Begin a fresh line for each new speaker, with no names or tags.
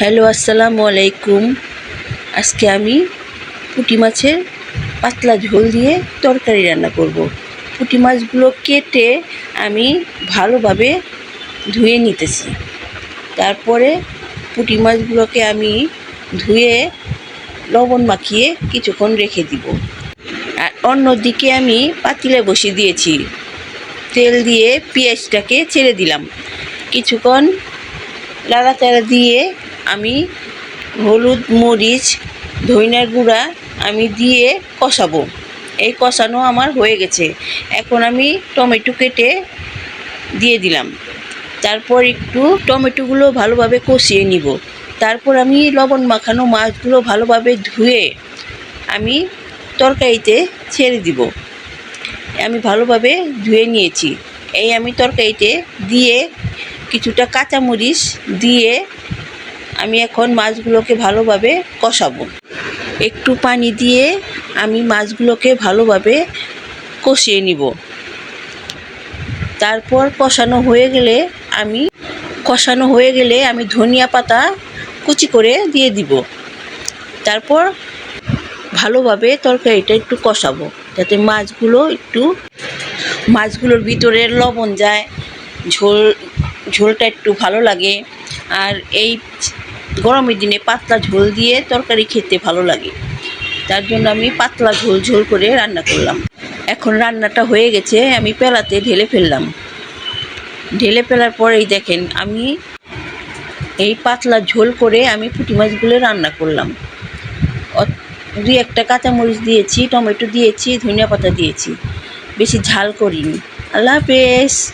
Hello, আসসালামু আলাইকুম। আজকে আমি পুঁটি মাছের পাতলা ঝোল দিয়ে তরকারি রান্না করব। পুঁটি মাছগুলো কেটে আমি ভালোভাবে ধুয়ে নিতেছি। তারপরে পুঁটি মাছগুলোকে আমি ধুয়ে লবণ মাখিয়ে কিছুক্ষণ রেখে দিব। আর অন্যদিকে আমি পাতিলে বসিয়ে দিয়েছি। তেল দিয়ে পেঁয়াজটাকে ছেড়ে দিলাম। কিছুক্ষণ লাড়াচাড়া দিয়ে আমি হলুদ, মরিচ, ধইনার গুঁড়া আমি দিয়ে কষাবো। এই কষানো আমার হয়ে গেছে। এখন আমি টমেটো কেটে দিয়ে দিলাম। তারপর একটু টমেটোগুলো ভালোভাবে কষিয়ে নিব। তারপর আমি লবণ মাখানো মাছগুলো ভালোভাবে ধুয়ে আমি তরকারিতে ছেড়ে দিব। আমি ভালোভাবে ধুয়ে নিয়েছি। এই আমি তরকারিতে দিয়ে কিছুটা কাঁচামরিচ দিয়ে আমি এখন মাছগুলোকে ভালোভাবে কষাবো। একটু পানি দিয়ে আমি মাছগুলোকে ভালোভাবে কষিয়ে নিব। তারপর কষানো হয়ে গেলে আমি, কষানো হয়ে গেলে আমি ধনিয়া পাতা কুচি করে দিয়ে দিব। তারপর ভালোভাবে তরকারিটা একটু কষাবো, যাতে মাছগুলো একটু, মাছগুলোর ভিতরে লবণ যায়, ঝোল, ঝোলটা একটু ভালো লাগে। আর এই গরমের দিনে পাতলা ঝোল দিয়ে তরকারি খেতে ভালো লাগে। তার জন্য আমি পাতলা ঝোল ঝোল করে রান্না করলাম। এখন রান্নাটা হয়ে গেছে, আমি পেলাতে ঢেলে ফেললাম। ঢেলে ফেলার পরেই দেখেন, আমি এই পাতলা ঝোল করে আমি পুঁটি মাছগুলো রান্না করলাম। দুই একটা কাঁচামরিচ দিয়েছি, টমেটো দিয়েছি, ধনিয়া পাতা দিয়েছি। বেশি ঝাল করিনি। আল্লাহ হাফেজ।